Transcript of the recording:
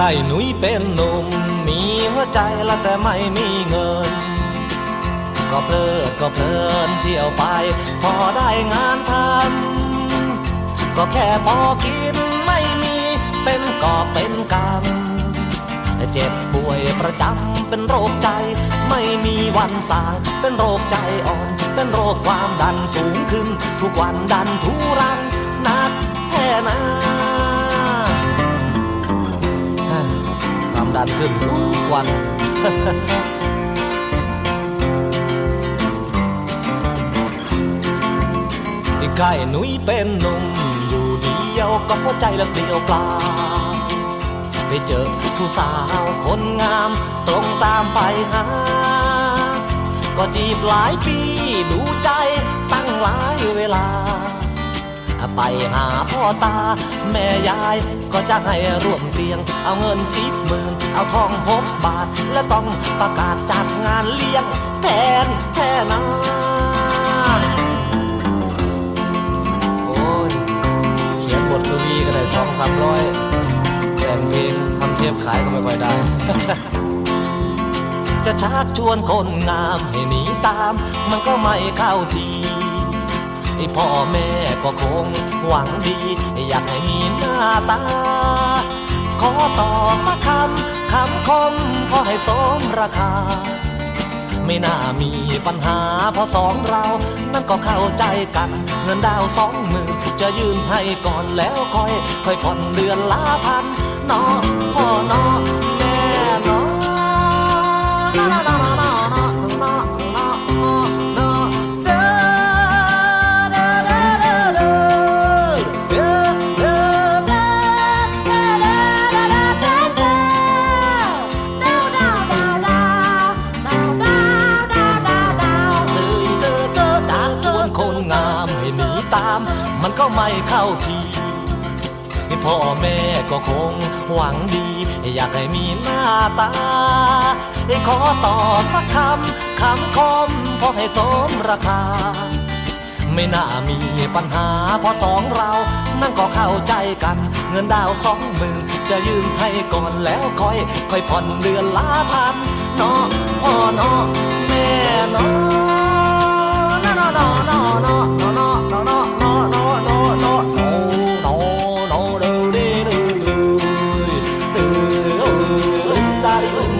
รหนุ่ยเป็นหนุ่มมีหัวใจละแต่ไม่มีเงิน ก็เพลิดก็เพลินเที่ยวไป พอได้งานทำก็แค่พอกินไม่มีเป็นกอบเป็นกำเจ็บป่วยประจำเป็นโรคใจ ไม่มีวันสางเป็นโรคใจอ่อน เป็นโรคความดันสูงขึ้น ทุกวันดันทุรัง ขึ้นทุกวัน อีกไข่หนุ่ยเป็นหนุ่มอยู่เดียวก็หัวใจละเดียวเปล่าไปเจอผู้สาวคนงาม ตรงตามไฟหา ก็จีบหลายปีดูใจตั้งหลายเวลา ไปหาพ่อตา แม่ยายก็จะให้ร่วมเตียง เอาเงินสิบหมื่นเอาทองพบบาท และต้องประกาศจัดงานเลี้ยงแทนแท่นาโอ้ย เขียนบทกวีก็ได้สองสามร้อยแต่งเพลงทำเทปขายก็ไม่ค่อยได้จะชักชวนคนงามให้หนีตาม มันก็ไม่เข้าที พ่อแม่ก็คงหวังดี อยากให้มีหน้าตา ขอต่อสักคำคำคมพอให้สมราคา ไม่น่ามีปัญหาพราะสองเรา นั่นก็เข้าใจกัน เงินดาวสองหมื่นจะยืนให้ก่อนแล้วค่อย ค่อยผ่อนเดือนละพันเนาะพ่อเนาะ มันก็ไม่เข้าทีพ่อแม่ก็คงหวังดี อยากให้มีหน้าตาขอต่อสักคำคำคมพอให้สมราคา ไม่น่ามีปัญหาพราะสองเรา นั่นก็เข้าใจกัน เงินดาวสองหมื่นจะยืมให้ก่อนแล้วค่อย ค่อยผ่อนเดือนละพันน้องพ่อเนาะ everybody.